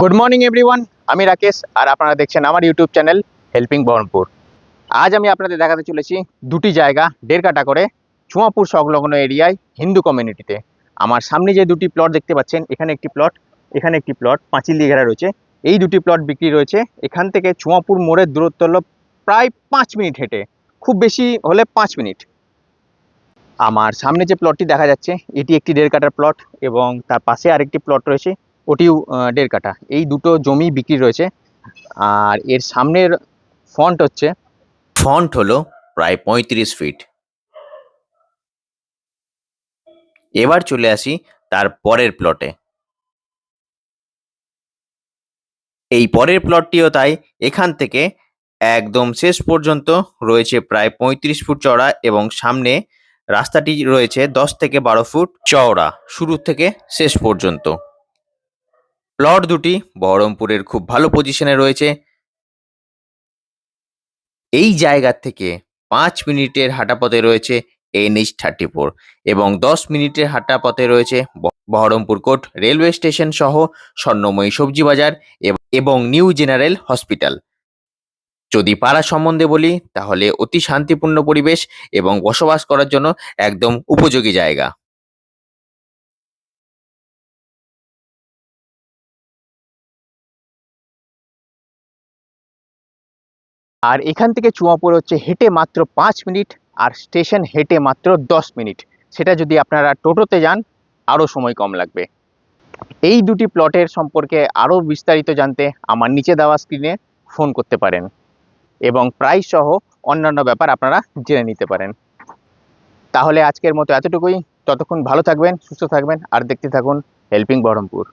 Good morning everyone আমি রাকেশ, আর আপনারা দেখছেন আমার ইউটিউব চ্যানেল হেল্পিং বহরমপুর আজ আমি আপনাদের দেখাতে চলেছি দুটি জায়গা দেড় কাটা করে, চুয়াপুর সংলগ্ন এরিয়ায়, হিন্দু কমিউনিটিতে আমার সামনে যে দুটি প্লট দেখতে পাচ্ছেন, এখানে একটি প্লট এখানে একটি প্লট পাঁচিল দিয়ে ঘেরা রয়েছে। এই দুটি প্লট বিক্রি রয়েছে। এখান থেকে চুয়াপুর মোড়ের দূরত্ব হলো প্রায় পাঁচ মিনিট হেঁটে। খুব বেশি হলে পাঁচ মিনিট। আমার সামনে যে প্লটটি দেখা যাচ্ছে, এটি একটি দেড় কাটার প্লট এবং তার পাশে আরেকটি প্লট রয়েছে। ওটিও দেড় কাঠা। এই দুটো জমি বিক্রি রয়েছে। আর এর সামনের ফন্ট হচ্ছে ফন্ট হলো প্রায় পঁয়ত্রিশ ফিট এবার চলে আসি তার পরের প্লটে এই পরের প্লটটিও তাই, এখান থেকে একদম শেষ পর্যন্ত রয়েছে প্রায় পঁয়ত্রিশ ফুট চওড়া এবং সামনে রাস্তাটি রয়েছে দশ থেকে বারো ফুট চওড়া। শুরু থেকে শেষ পর্যন্ত। প্লট দুটি বহরমপুরের খুব ভালো পজিশনে রয়েছে। এই জায়গা থেকে পাঁচ মিনিটের হাঁটা পথে রয়েছে এনএইচ থার্টি ফোর এবং দশ মিনিটের হাঁটা পথে রয়েছে বহরমপুর কোর্ট রেলওয়ে স্টেশন সহ স্বর্ণময়ী সবজি বাজার এবং নিউ জেনারেল হসপিটাল। যদি পাড়া সম্বন্ধে বলি, তাহলে অতি শান্তিপূর্ণ পরিবেশ এবং বসবাস করার জন্য একদম উপযোগী জায়গা। আর এখান থেকে চুয়াপুর হচ্ছে হেঁটে মাত্র পাঁচ মিনিট আর স্টেশন হেঁটে মাত্র দশ মিনিট। সেটা যদি আপনারা টোটোতে যান, আরও সময় কম লাগবে। এই দুটি প্লটের সম্পর্কে আরও বিস্তারিত জানতে আমার নিচে দেওয়া স্ক্রিনে ফোন করতে পারেন এবং প্রাইস সহ অন্যান্য ব্যাপার আপনারা জেনে নিতে পারেন। তাহলে আজকের মতো এতটুকুই। ততক্ষণ ভালো থাকবেন, সুস্থ থাকবেন, আর দেখতে থাকুন হেল্পিং বহরমপুর